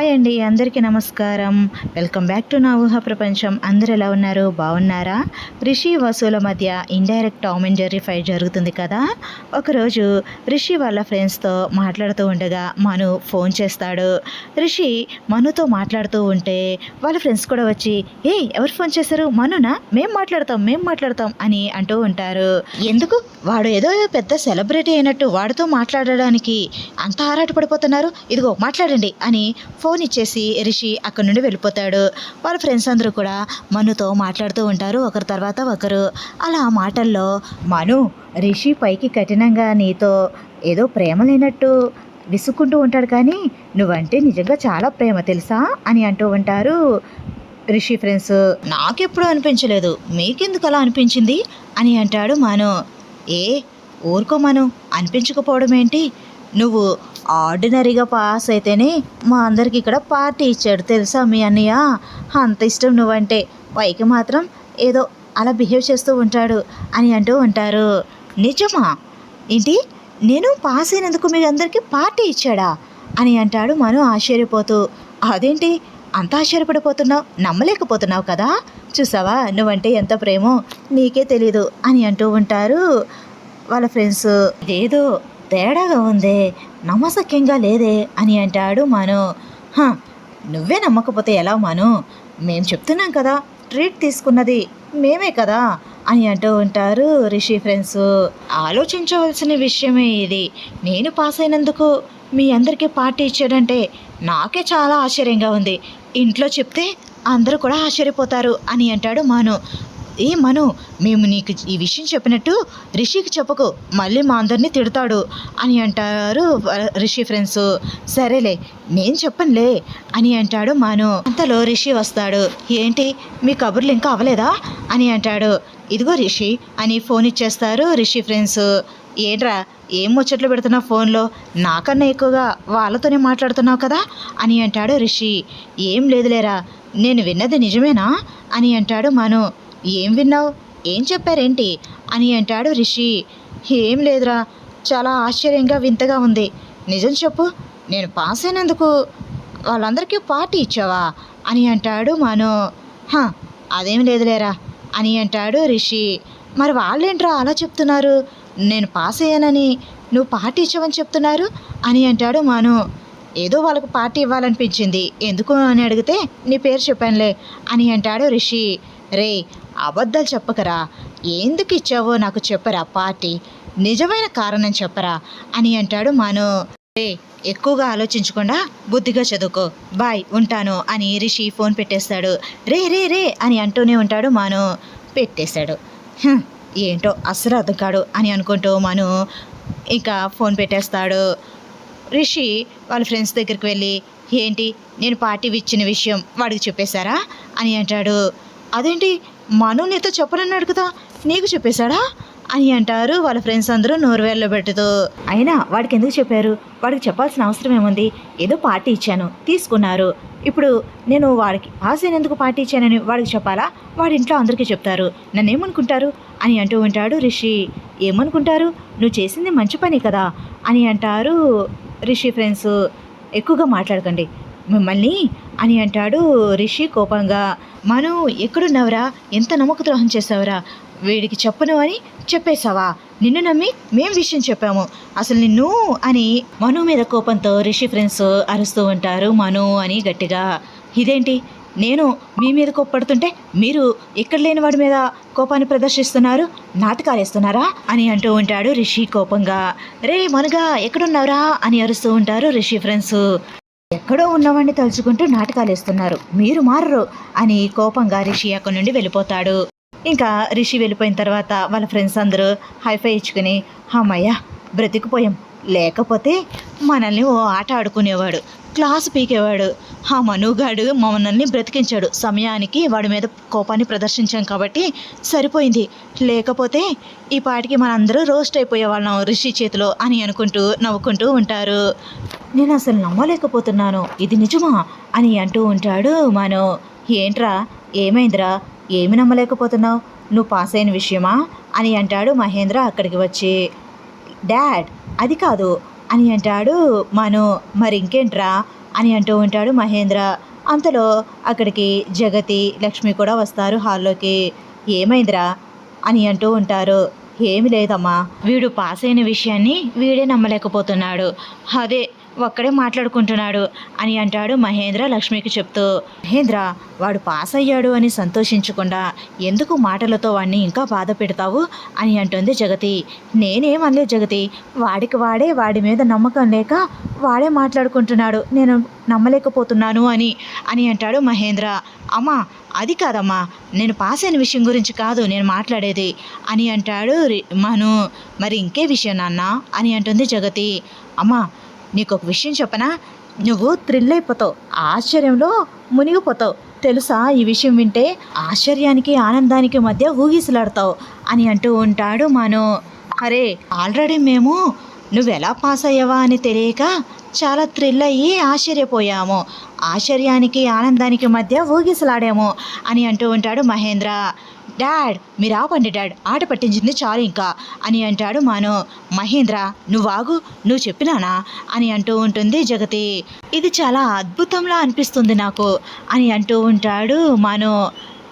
Hi అండి అందరికీ నమస్కారం. వెల్కమ్ బ్యాక్ టు నా ఊహ ప్రపంచం. అందరు ఎలా ఉన్నారు? బాగున్నారా? రిషి వసూల మధ్య indirect Tom and Jerry fight జరుగుతుంది కదా? ఒకరోజు రిషి వాళ్ళ ఫ్రెండ్స్తో మాట్లాడుతూ ఉండగా మను ఫోన్ చేస్తాడు. రిషి మనుతో మాట్లాడుతూ ఉంటే వాళ్ళ ఫ్రెండ్స్ కూడా వచ్చి ఏ ఎవరు ఫోన్ చేశారు? మనునా? మేం మాట్లాడతాం మేం మాట్లాడతాం అని అంటూ ఉంటారు. ఎందుకు? వాడు ఏదో పెద్ద సెలబ్రిటీ అయినట్టు వాడితో మాట్లాడడానికి అంత ఆరాటపడిపోతున్నారు. ఇదిగో మాట్లాడండి అని ఫోన్ ఫోన్ ఇచ్చేసి రిషి అక్కడి నుండి వెళ్ళిపోతాడు. వాళ్ళ ఫ్రెండ్స్ అందరూ కూడా మనుతో మాట్లాడుతూ ఉంటారు. ఒకరి తర్వాత ఒకరు. అలా మాటల్లో మను రిషి పైకి కఠినంగా నీతో ఏదో ప్రేమ లేనట్టు విసుక్కుంటూ ఉంటాడు కానీ నువ్వంటే నిజంగా చాలా ప్రేమ తెలుసా? అని అంటూ ఉంటారు రిషి ఫ్రెండ్స్. నాకెప్పుడు అనిపించలేదు. మీకెందుకు అలా అనిపించింది? అని అంటాడు మను. ఏ ఊరుకో మను. అనిపించకపోవడం ఏంటి నువ్వు ఆర్డినరీగా పాస్ అయితేనే మా అందరికి ఇక్కడ పార్టీ ఇచ్చాడు తెలుసా మీ అన్నయ్య? అంత ఇష్టం నువ్వంటే. పైకి మాత్రం ఏదో అలా బిహేవ్ చేస్తూ ఉంటాడు అని అంటూ ఉంటారు. నిజమా? ఏంటి? నేను పాస్ అయినందుకు మీ అందరికీ పార్టీ ఇచ్చాడా? అని అంటాడు మను ఆశ్చర్యపోతూ. అదేంటి? అంత ఆశ్చర్యపడిపోతున్నావు? నమ్మలేకపోతున్నావు కదా? చూసావా? నువ్వంటే ఎంత ప్రేమో నీకే తెలీదు అని అంటూ ఉంటారు వాళ్ళ ఫ్రెండ్స్. ఏదో తేడాగా ఉందే. నమ్మసక్యంగా లేదే అని అంటాడు మాను. "హ, నువ్వే నమ్మకపోతే ఎలా మాను? మేం చెప్తున్నాం కదా ట్రీట్ తీసుకున్నది మేమే కదా అని అంటూ ఉంటారు రిషి ఫ్రెండ్స్. ఆలోచించవలసిన విషయమే ఇది. నేను పాస్ అయినందుకు మీ అందరికీ పార్టీ ఇచ్చాడంటే నాకే చాలా ఆశ్చర్యంగా ఉంది. ఇంట్లో చెప్తే అందరూ కూడా ఆశ్చర్యపోతారు అని అంటాడు మాను. ఏ మను మేము నీకు ఈ విషయం చెప్పినట్టు రిషికి చెప్పకు మళ్ళీ మా అందరినీ తిడతాడు అని అంటారు రిషి ఫ్రెండ్స్ సరేలే నేను చెప్పనులే అని అంటాడు మను. అంతలో రిషి వస్తాడు. ఏంటి మీ కబుర్లు ఇంకా అవ్వలేదా? అని అంటాడు. ఇదిగో రిషి అని ఫోన్ ఇచ్చేస్తారు రిషి ఫ్రెండ్స్ ఏంట్రా ఏం ముచ్చట్లు పెడుతున్నావు ఫోన్లో? నాకన్నా ఎక్కువగా వాళ్ళతోనే మాట్లాడుతున్నావు కదా? అని అంటాడు రిషి. ఏం లేదులేరా నేను విన్నది నిజమేనా? అని అంటాడు మను. ఏం విన్నావు? ఏం చెప్పారేంటి? అని అంటాడు రిషి. ఏం లేదురా చాలా ఆశ్చర్యంగా వింతగా ఉంది. నిజం చెప్పు నేను పాస్ అయినందుకు వాళ్ళందరికీ పార్టీ ఇచ్చావా? అని అంటాడు మను. "హ, అదేం లేదులేరా అని అంటాడు రిషి. మరి వాళ్ళేంట్రా అలా చెప్తున్నారు? నేను పాస్ అయ్యానని నువ్వు పార్టీ ఇచ్చావని చెప్తున్నారు? అని అంటాడు మను. ఏదో వాళ్ళకు పార్టీ ఇవ్వాలనిపించింది. ఎందుకు అని అడిగితే నీ పేరు చెప్పానులే అని అంటాడు రిషి. రే అబద్ధాలు చెప్పకరా? ఎందుకు ఇచ్చావో నాకు చెప్పరా పార్టీ? నిజమైన కారణం చెప్పరా అని అంటాడు మను. రే ఎక్కువగా ఆలోచించకుండా బుద్ధిగా చదువుకో. బాయ్ ఉంటాను అని రిషి ఫోన్ పెట్టేస్తాడు. రే రే రే అని అంటూనే ఉంటాడు మను. పెట్టేశాడు. ఏంటో అస్సలు అర్థం కాడు అని అనుకుంటూ మను ఇంకా ఫోన్ పెట్టేస్తాడు. రిషి వాళ్ళ ఫ్రెండ్స్ దగ్గరికి వెళ్ళి ఏంటి నేను పార్టీ ఇచ్చిన విషయం వాడికి చెప్పేశారా? అని అంటాడు. అదేంటి మను నీతో చెప్పనన్నాడు కదా నీకు చెప్పేశాడా? అని అంటారు వాళ్ళ ఫ్రెండ్స్ అందరూ నోరు పెట్టుతూ అయినా వాడికి ఎందుకు చెప్పారు? వాడికి చెప్పాల్సిన అవసరం ఏముంది? ఏదో పార్టీ ఇచ్చాను తీసుకున్నారు. ఇప్పుడు నేను వాడికి పాస్ అయినందుకు పార్టీ ఇచ్చానని వాడికి చెప్పాలా? వాడి ఇంట్లో అందరికీ చెప్తారు. నన్ను ఏమనుకుంటారు అని అంటూ ఉంటాడు రిషి. ఏమనుకుంటారు? నువ్వు చేసింది మంచి పని కదా అని అంటారు రిషి ఫ్రెండ్స్. ఎక్కువగా మాట్లాడకండి. మిమ్మల్ని అని అంటాడు రిషి కోపంగా. మను ఎక్కడున్నావురా? ఎంత నమ్మక ద్రోహం చేసావురా వీడికి చెప్పను అని చెప్పేశావా? నిన్ను నమ్మి మేం విషయం చెప్పాము. అసలు నిన్ను అని మను మీద కోపంతో రిషి ఫ్రెండ్స్ అరుస్తూ ఉంటారు మను అని గట్టిగా. ఇదేంటి? నేను మీ మీద కోప్పడుతుంటే మీరు ఇక్కడ లేని వాడి మీద కోపాన్ని ప్రదర్శిస్తున్నారు? నాటకాలేస్తున్నారా? అని అంటూ ఉంటాడు రిషి కోపంగా. రే మనుగా ఎక్కడున్నావురా? అని అరుస్తూ ఉంటారు రిషి ఫ్రెండ్స్. ఎక్కడో ఉన్నవాడిని తలుచుకుంటూ నాటకాలు వేస్తున్నారు. మీరు మారరు అని కోపంగా రిషి అక్కడి నుండి వెళ్ళిపోతాడు. ఇంకా రిషి వెళ్ళిపోయిన తర్వాత వాళ్ళ ఫ్రెండ్స్ అందరూ హైఫై ఇచ్చుకుని అమ్మయ్య బ్రతికిపోయాం. లేకపోతే మనల్ని ఓ ఆట ఆడుకునేవాడు. క్లాస్ పీకేవాడు. ఆ మనుగాడు మమ్మల్ని బ్రతికించాడు. సమయానికి వాడి మీద కోపాన్ని ప్రదర్శించాం కాబట్టి సరిపోయింది. లేకపోతే ఈ పాటికి మనందరూ రోస్ట్ అయిపోయేవాళ్ళం రిషి చేతిలో అని అనుకుంటూ నవ్వుకుంటూ ఉంటారు. నేను అసలు నమ్మలేకపోతున్నాను. ఇది నిజమా? అని అంటూ ఉంటాడు మనో. ఏంట్రా? ఏమైందిరా? ఏమి నమ్మలేకపోతున్నావు? నువ్వు పాస్ అయిన విషయమా? అని అంటాడు మహేంద్ర అక్కడికి వచ్చి. డాడ్ అది కాదు. అని అంటాడు మను. మరి ఇంకేంట్రా? అని అంటూ ఉంటాడు మహేంద్ర. అంతలో అక్కడికి జగతి లక్ష్మి కూడా వస్తారు హాల్లోకి. ఏమైందిరా? అని అంటూ ఉంటారు. ఏమి లేదమ్మా. వీడు పాస్ అయిన విషయాన్ని వీడే నమ్మలేకపోతున్నాడు. అదే ఒక్కడే మాట్లాడుకుంటున్నాడు అని అంటాడు మహేంద్ర లక్ష్మికి చెప్తూ. మహేంద్ర వాడు పాస్ అయ్యాడు అని సంతోషించకుండా ఎందుకు మాటలతో వాడిని ఇంకా బాధ పెడతావు అని అంటుంది జగతి. నేనేమనలే జగతి. వాడికి వాడే వాడి మీద నమ్మకం లేక వాడే మాట్లాడుకుంటున్నాడు. నేను నమ్మలేకపోతున్నాను అని అని అంటాడు మహేంద్ర. అమ్మా అది కాదమ్మా. నేను పాస్ అయిన విషయం గురించి కాదు. నేను మాట్లాడేది. అని అంటాడు రి- మను. మరి ఇంకే విషయం నాన్న? అని అంటుంది జగతి. అమ్మా నీకు ఒక విషయం చెప్పనా? నువ్వు థ్రిల్ అయిపోతావు ఆశ్చర్యంలో మునిగిపోతావు. తెలుసా ఈ విషయం వింటే? ఆశ్చర్యానికి ఆనందానికి మధ్య ఊగిసలాడతావు అని అంటూ ఉంటాడు మాను. అరే ఆల్రెడీ మేము నువ్వు ఎలా పాస్ అయ్యావా అని తెలియక చాలా థ్రిల్ అయ్యి ఆశ్చర్యపోయాము. ఆశ్చర్యానికి ఆనందానికి మధ్య ఊగిసలాడాము అని అంటూ ఉంటాడు మహేంద్ర. డాడ్ మీరు ఆపండి డాడ్ ఆట పట్టించింది చాలు ఇంకా అని అంటాడు మాను. మహేంద్ర నువ్వు నువ్వు చెప్పినానా అని అంటూ ఉంటుంది జగతి. ఇది చాలా అద్భుతంలా అనిపిస్తుంది నాకు అని అంటూ ఉంటాడు మాను.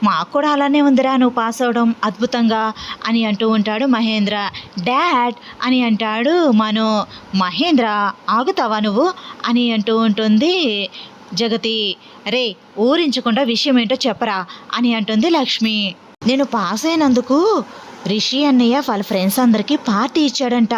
మాకు కూడా అలానే ఉందిరా నువ్వు పాస్ అవడం అద్భుతంగా అని అంటూ ఉంటాడు మహేంద్ర. డాడ్ అని అంటాడు మను. మహేంద్ర ఆగుతావా నువ్వు అని అంటూ ఉంటుంది జగతి. రే ఊరించకుండా విషయం ఏంటో చెప్పరా అని అంటుంది లక్ష్మి. నేను పాస్ అయినందుకు రిషి అన్నయ్య వాళ్ళ ఫ్రెండ్స్ అందరికీ పార్టీ ఇచ్చాడంట.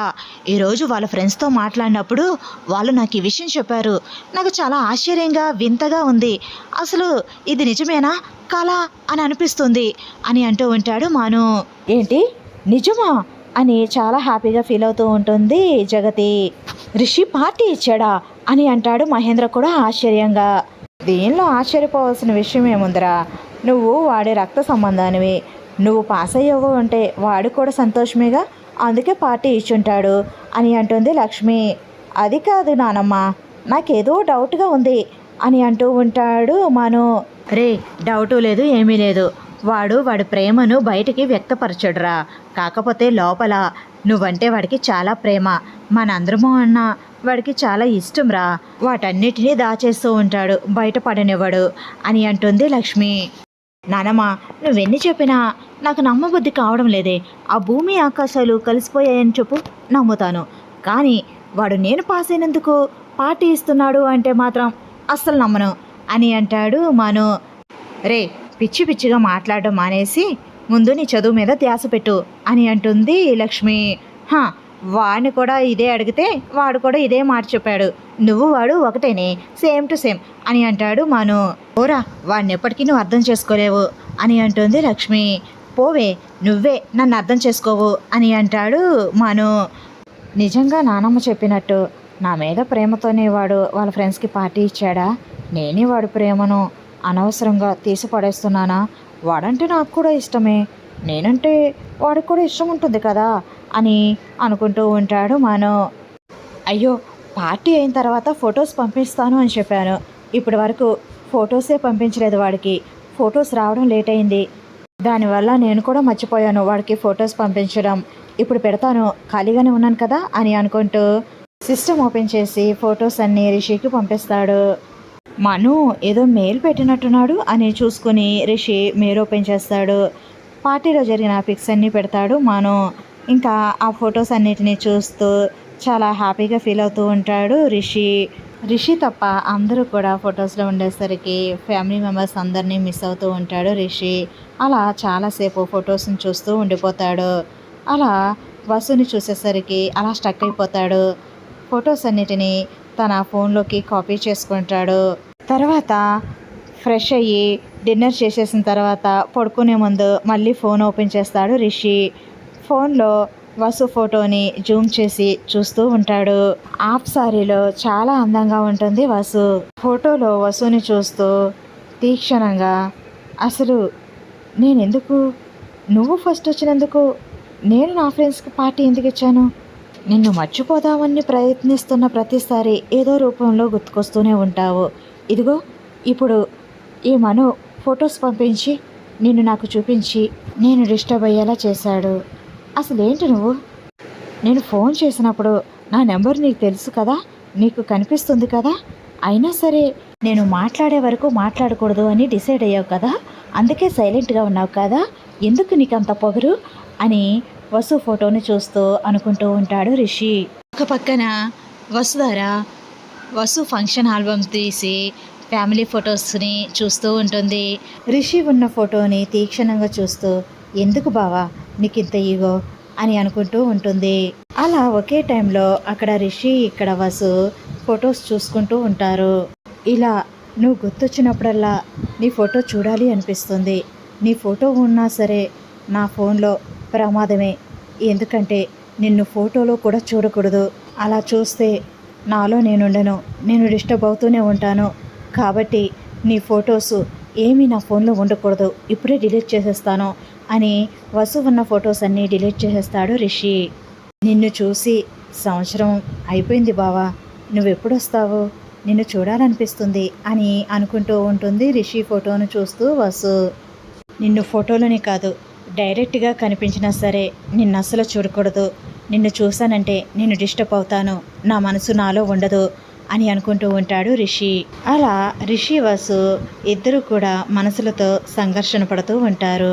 ఈరోజు వాళ్ళ ఫ్రెండ్స్తో మాట్లాడినప్పుడు వాళ్ళు నాకు ఈ విషయం చెప్పారు. నాకు చాలా ఆశ్చర్యంగా వింతగా ఉంది. అసలు ఇది నిజమేనా? కళ అని అనిపిస్తుంది అని అంటూ ఉంటాడు మాను. ఏంటి? నిజమా? అని చాలా హ్యాపీగా ఫీల్ అవుతూ ఉంటుంది జగతి. రిషి పార్టీ ఇచ్చాడా? అని అంటాడు మహేంద్ర కూడా ఆశ్చర్యంగా. దీనిలో ఆశ్చర్యపోవాల్సిన విషయం ఏముందిరా? నువ్వు వాడి రక్త సంబంధానివి. నువ్వు పాస్ అయ్యవు అంటే వాడు కూడా సంతోషమేగా? అందుకే పార్టీ ఇచ్చుంటాడు అని అంటుంది లక్ష్మి. అది కాదు నానమ్మ నాకేదో డౌట్గా ఉంది అని అంటూ ఉంటాడు మను. రే డౌటు లేదు ఏమీ లేదు. వాడు వాడి ప్రేమను బయటికి వ్యక్తపరచడురా. కాకపోతే లోపల నువ్వంటే వాడికి చాలా ప్రేమ. మనందరము అన్న వాడికి చాలా ఇష్టంరా. వాటన్నిటినీ దాచేస్తూ ఉంటాడు బయట పడనివ్వడు అని అంటుంది లక్ష్మి. నానమ్మ నువ్వెన్ని చెప్పినా నాకు నమ్మబుద్ధి కావడం లేదే. ఆ భూమి ఆకాశాలు కలిసిపోయాయని చెప్పు నమ్ముతాను. కానీ వాడు నేను పాస్ అయినందుకు పార్టీ ఇస్తున్నాడు అంటే మాత్రం అస్సలు నమ్మను అని అంటాడు మను. రే పిచ్చి పిచ్చిగా మాట్లాడడం మానేసి ముందు నీ చదువు మీద ధ్యాస పెట్టు అని అంటుంది లక్ష్మి. హా వాడిని కూడా ఇదే అడిగితే వాడు కూడా ఇదే మాట చెప్పాడు. నువ్వు వాడు ఒకటేనే సేమ్ టు సేమ్ అని అంటాడు మను. ఓరా వాడిని ఎప్పటికీ నువ్వు అర్థం చేసుకోలేవు అని అంటుంది లక్ష్మి. పోవే నువ్వే నన్ను అర్థం చేసుకోవు అని అంటాడు మను. నిజంగా నానమ్మ చెప్పినట్టు నా మీద ప్రేమతోనే వాడు వాళ్ళ ఫ్రెండ్స్కి పార్టీ ఇచ్చాడా? నేనే వాడు ప్రేమను అనవసరంగా తీసి పడేస్తున్నానా? వాడంటే నాకు కూడా ఇష్టమే. నేనంటే వాడికి కూడా ఇష్టం ఉంటుంది కదా? అని అనుకుంటూ ఉంటాడు మను. అయ్యో పార్టీ అయిన తర్వాత ఫొటోస్ పంపిస్తాను అని చెప్పాను. ఇప్పటి వరకు ఫొటోసే పంపించలేదు వాడికి. ఫొటోస్ రావడం లేట్ అయింది. దానివల్ల నేను కూడా మర్చిపోయాను వాడికి ఫొటోస్ పంపించడం. ఇప్పుడు పెడతాను ఖాళీగానే ఉన్నాను కదా అని అనుకుంటూ సిస్టమ్ ఓపెన్ చేసి ఫొటోస్ అన్నీ రిషికి పంపిస్తాడు. మను ఏదో మెయిల్ పెట్టినట్టున్నాడు అని చూసుకుని రిషి మెయిల్ ఓపెన్ చేస్తాడు. పార్టీలో జరిగిన పిక్స్ అన్నీ పెడతాడు మను. ఇంకా ఆ ఫొటోస్ అన్నిటిని చూస్తూ చాలా హ్యాపీగా ఫీల్ అవుతూ ఉంటాడు రిషి. రిషి తప్ప అందరూ కూడా ఫొటోస్లో ఉండేసరికి ఫ్యామిలీ మెంబర్స్ అందరినీ మిస్ అవుతూ ఉంటాడు రిషి. అలా చాలాసేపు ఫొటోస్ని చూస్తూ ఉండిపోతాడు. అలా వసుని చూసేసరికి అలా స్టక్ అయిపోతాడు. ఫొటోస్ అన్నిటినీ తన ఫోన్లోకి కాపీ చేసుకుంటాడు. తర్వాత ఫ్రెష్ అయ్యి డిన్నర్ చేసేసిన తర్వాత పడుకునే ముందు మళ్ళీ ఫోన్ ఓపెన్ చేస్తాడు రిషి. ఫోన్లో వసు ఫోటోని జూమ్ చేసి చూస్తూ ఉంటాడు. ఆఫ్ సారీలో చాలా అందంగా ఉంటుంది వసు. ఫోటోలో వసుని చూస్తూ తీక్షణంగా అసలు నేనెందుకు? నువ్వు ఫస్ట్ వచ్చినందుకు నేను నా ఫ్రెండ్స్కి పార్టీ ఎందుకు ఇచ్చాను? నిన్ను మర్చిపోదామని ప్రయత్నిస్తున్న ప్రతిసారి ఏదో రూపంలో గుర్తుకొస్తూనే ఉంటావు. ఇదిగో ఇప్పుడు ఈ మను ఫొటోస్ పంపించి నిన్ను నాకు చూపించి నేను డిస్టర్బ్ అయ్యేలా చేశాడు. అసలేంటి నువ్వు? నేను ఫోన్ చేసినప్పుడు నా నెంబర్ నీకు తెలుసు కదా? నీకు కనిపిస్తుంది కదా? అయినా సరే నేను మాట్లాడే వరకు మాట్లాడకూడదు అని డిసైడ్ అయ్యావు కదా? అందుకే సైలెంట్గా ఉన్నావు కదా? ఎందుకు నీకు అంత పొగరు? అని వసు ఫోటోని చూస్తూ అనుకుంటూ ఉంటాడు రిషి. ఒక పక్కన వసుధార వసు ఫంక్షన్ ఆల్బమ్ తీసి ఫ్యామిలీ ఫొటోస్ని చూస్తూ ఉంటుంది. రిషి ఉన్న ఫోటోని తీక్షణంగా చూస్తూ ఎందుకు బావా? నీకు ఇంత ఈగో అని అనుకుంటూ ఉంటుంది. అలా ఒకే టైంలో అక్కడ రిషి ఇక్కడ వసు ఫొటోస్ చూసుకుంటూ ఉంటారు. ఇలా నువ్వు గుర్తొచ్చినప్పుడల్లా నీ ఫోటో చూడాలి అనిపిస్తుంది. నీ ఫోటో ఉన్నా సరే నా ఫోన్లో ప్రమాదమే. ఎందుకంటే నిన్ను ఫోటోలో కూడా చూడకూడదు. అలా చూస్తే నాలో నేనుండను. నేను డిస్టర్బ్ అవుతూనే ఉంటాను. కాబట్టి నీ ఫొటోస్ ఏమీ నా ఫోన్లో ఉండకూడదు. ఇప్పుడే డిలీట్ చేసేస్తాను. అని వసు ఉన్న ఫొటోస్ అన్నీ డిలీట్ చేసేస్తాడు రిషి. నిన్ను చూసి సంవత్సరం అయిపోయింది బావా నువ్వెప్పుడు వస్తావు నిన్ను చూడాలనిపిస్తుంది అని అనుకుంటూ ఉంటుంది రిషి ఫోటోను చూస్తూ వసు. నిన్ను ఫోటోలోనే కాదు డైరెక్ట్గా కనిపించినా సరే నిన్ను అస్సలు చూడకూడదు. నిన్ను చూశానంటే నేను డిస్టర్బ్ అవుతాను నా మనసు నాలో ఉండదు అని అనుకుంటూ ఉంటాడు రిషి. అలా రిషి వసు ఇద్దరు కూడా మనసులతో సంఘర్షణ పడుతూ ఉంటారు.